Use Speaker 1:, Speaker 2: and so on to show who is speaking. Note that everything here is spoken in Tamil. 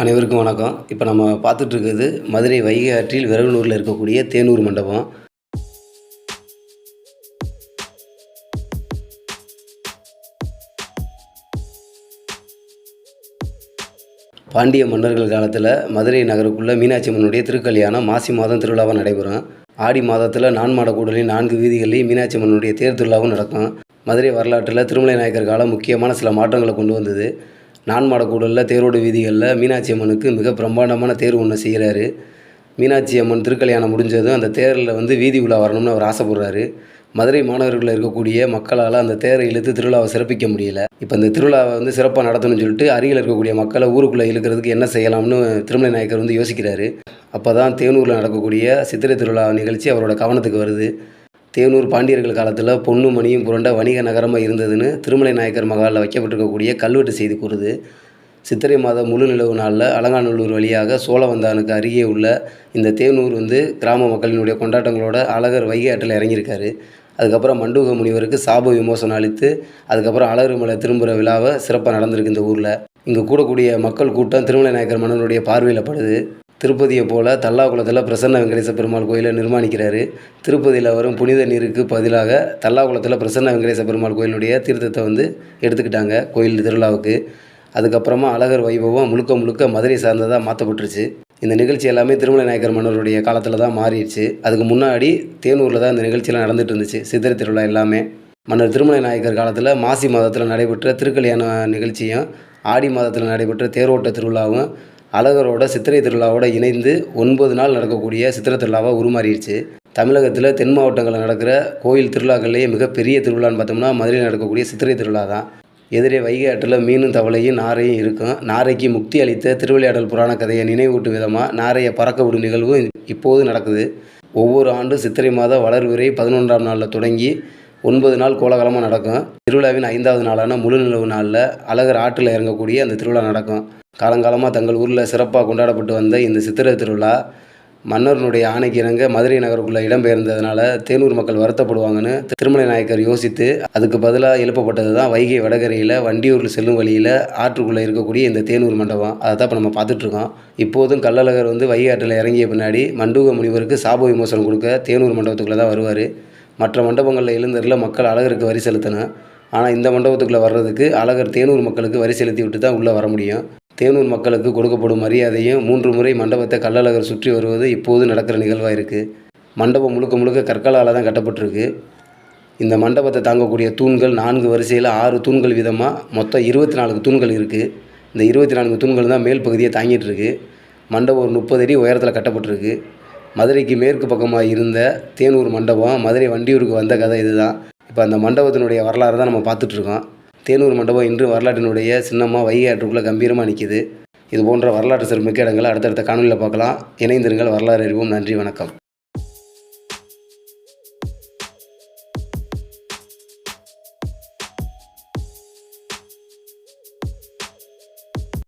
Speaker 1: அனைவருக்கும் வணக்கம். இப்போ நம்ம பார்த்துட்ருக்குது மதுரை வைகை ஆற்றில் விரவனூரில் இருக்கக்கூடிய தேனூர் மண்டபம். பாண்டிய மன்னர்கள் காலத்தில் மதுரை நகருக்குள்ளே மீனாட்சி அம்மனுடைய திருக்கல்யாணம் மாசி மாதம் திருவிழாவாக நடைபெறும். ஆடி மாதத்தில் நான்மாட கூடலையும் நான்கு வீதிகள்லையும் மீனாட்சி அம்மனுடைய தேர் திருவிழாவும் நடக்கும். மதுரை வரலாற்றில் திருமலை நாயக்கர் காலம் முக்கியமான சில மாற்றங்களை கொண்டு வந்தது. நான்மாடக்கூடலில் தேரோடு வீதிகளில் மீனாட்சி அம்மனுக்கு மிக பிரம்மாண்டமான தேர் ஒன்று செய்கிறாரு மீனாட்சி அம்மன் திருக்கல்யாணம் முடிஞ்சதும் அந்த தேரில் வந்து வீதி உலா வரணும்னு அவர் ஆசைப்படுறாரு. மதுரை மாநகர்களில் இருக்கக்கூடிய மக்களால் அந்த தேரை இழுத்து திருவிழாவை சிறப்பிக்க முடியல. இப்போ இந்த திருவிழாவை வந்து சிறப்பாக நடத்தணும்னு சொல்லிட்டு அருகில் இருக்கக்கூடிய மக்களை ஊருக்குள்ளே இழுக்கிறதுக்கு என்ன செய்யலாம்னு திருமலை நாயக்கர் வந்து யோசிக்கிறாரு. அப்போ தான் தேனூரில் நடக்கக்கூடிய சித்திரை திருவிழா நிகழ்ச்சி அவரோட கவனத்துக்கு வருது. தேனூர் பாண்டியர்கள் காலத்தில் பொண்ணு மணியும் புரண்ட வணிக நகரமாக இருந்ததுன்னு திருமலை நாயக்கர் மகாலில் வைக்கப்பட்டிருக்கக்கூடிய கல்வெட்டு செய்தி கூறுது. சித்திரை மாத முழு நிலவு நாளில் அலங்காநல்லூர் வழியாக சோழவந்தானுக்கு அருகே உள்ள இந்த தேனூர் வந்து கிராம மக்களினுடைய கொண்டாட்டங்களோட அழகர் வைகை ஆற்றில் இறங்கியிருக்காரு. அதுக்கப்புறம் மண்டூக முனிவருக்கு சாப விமோசனம் அளித்து அதுக்கப்புறம் அழகர் மலை திரும்புகிற விழாவை சிறப்பாக நடந்திருக்கு இந்த ஊரில். இங்கே கூடக்கூடிய மக்கள் கூட்டம் திருமலை நாயக்கர் மன்னனுடைய பார்வையில் படுது. திருப்பதியை போல் தல்லாகுளத்தில் பிரசன்ன வெங்கடேச பெருமாள் கோயிலை நிர்மாணிக்கிறாரு. திருப்பதியில் வரும் புனித நீருக்கு பதிலாக தல்லாகுளத்தில் பிரசன்ன வெங்கடேச பெருமாள் கோயிலுடைய தீர்த்தத்தை வந்து எடுத்துக்கிட்டாங்க கோயில் திருவிழாவுக்கு. அதுக்கப்புறமா அழகர் வைபவம் முழுக்க முழுக்க மதுரை சார்ந்ததாக மாற்றப்பட்டுருச்சு இந்த நிகழ்ச்சி எல்லாமே திருமலை நாயக்கர் மன்னருடைய காலத்தில் தான் மாறிடுச்சு. அதுக்கு முன்னாடி தேனூரில் தான் இந்த நிகழ்ச்சியெல்லாம் நடந்துட்டு இருந்துச்சு சித்திரை திருவிழா எல்லாமே. மன்னர் திருமலை நாயக்கர் காலத்தில் மாசி மாதத்தில் நடைபெற்ற திருக்கல்யாண நிகழ்ச்சியும் ஆடி மாதத்தில் நடைபெற்ற தேரோட்ட திருவிழாவும் அழகரோட சித்திரை திருவிழாவோட இணைந்து ஒன்பது நாள் நடக்கக்கூடிய சித்திரை திருவிழாவாக உருமாறிடுச்சு. தமிழகத்தில் தென் மாவட்டங்களில் நடக்கிற கோயில் திருவிழாக்கள்லேயே மிகப்பெரிய திருவிழான்னு பார்த்தோம்னா மதுரையில் நடக்கக்கூடிய சித்திரை திருவிழா தான் எதிரே வைகை ஆற்றில் மீனும் தவளையும் நாரையும் இருக்கும். நாரைக்கு முக்தி அளித்த திருவிளையாடல் புராண கதையை நினைவூட்டும் விதமாக நாரையை பறக்க விடும் நிகழ்வும் இப்போது நடக்குது. ஒவ்வொரு ஆண்டும் சித்திரை மாத வளர்விரை பதினொன்றாம் நாளில் தொடங்கி ஒன்பது நாள் கோலாகலமாக நடக்கும். திருவிழாவின் ஐந்தாவது நாளான முழு நிலவு நாளில் அழகர் ஆற்றில் இறங்கக்கூடிய அந்த திருவிழா நடக்கும். காலங்காலமாக தங்கள் ஊரில் சிறப்பாக கொண்டாடப்பட்டு வந்த இந்த சித்திரை திருவிழா மன்னர்னுடைய ஆணைக்கு இணங்க மதுரை நகருக்குள்ளே இடம்பெயர்ந்ததுனால தேனூர் மக்கள் வருத்தப்படுவாங்கன்னு திருமலை நாயக்கர் யோசித்து அதுக்கு பதிலாக எழுப்பப்பட்டது தான் வைகை வடகரையில் வண்டியூரில் செல்லும் வழியில் ஆற்றுக்குள்ளே இருக்கக்கூடிய இந்த தேனூர் மண்டபம். அதை தான் இப்போ நம்ம பார்த்துட்ருக்கோம். இப்போதும் கள்ளழகர் வந்து வைகை ஆற்றில் இறங்கிய பின்னாடி மண்டூக முனிவருக்கு சாப விமோசனம் கொடுக்க தேனூர் மண்டபத்துக்குள்ளே தான் வருவார். மற்ற மண்டபங்களில் எழுந்தரில் மக்கள் அழகருக்கு வரி செலுத்தணும் ஆனால் இந்த மண்டபத்துக்குள்ளே வர்றதுக்கு அழகர் தேனூர் மக்களுக்கு வரி செலுத்தி விட்டு தான் உள்ளே வர முடியும். தேனூர் மக்களுக்கு கொடுக்கப்படும் மரியாதையும் மூன்று முறை மண்டபத்தை கள்ளழகர் சுற்றி வருவது இப்போது நடக்கிற நிகழ்வாக இருக்குது மண்டபம் முழுக்க முழுக்க கற்களால் தான் கட்டப்பட்டிருக்கு. இந்த மண்டபத்தை தாங்கக்கூடிய தூண்கள் நான்கு வரிசையில் ஆறு தூண்கள் விதமாக மொத்தம் இருபத்தி நான்கு தூண்கள் இருக்குது இந்த இருபத்தி நான்கு தூண்கள் தான் மேல் பகுதியை தாங்கிட்டு இருக்கு. மண்டபம் ஒரு முப்பது அடி உயரத்தில் கட்டப்பட்டிருக்கு. மதுரைக்கு மேற்கு பக்கமாக இருந்த தேனூர் மண்டபம் மதுரை வண்டியூருக்கு வந்த கதை இதுதான். இப்போ அந்த மண்டபத்தினுடைய வரலாறு தான் நம்ம பார்த்துட்ருக்கோம். தேனூர் மண்டபம் இன்று வரலாற்றினுடைய சின்னமாக வைகை ஆற்றுக்குள்ளே கம்பீரமாக நிற்கிது இது போன்ற வரலாற்று சிறப்புமிக்க இடங்களை அடுத்தடுத்த காணொலியில் பார்க்கலாம். இணைந்திருங்கள் வரலாறு அறிவோம். நன்றி வணக்கம்.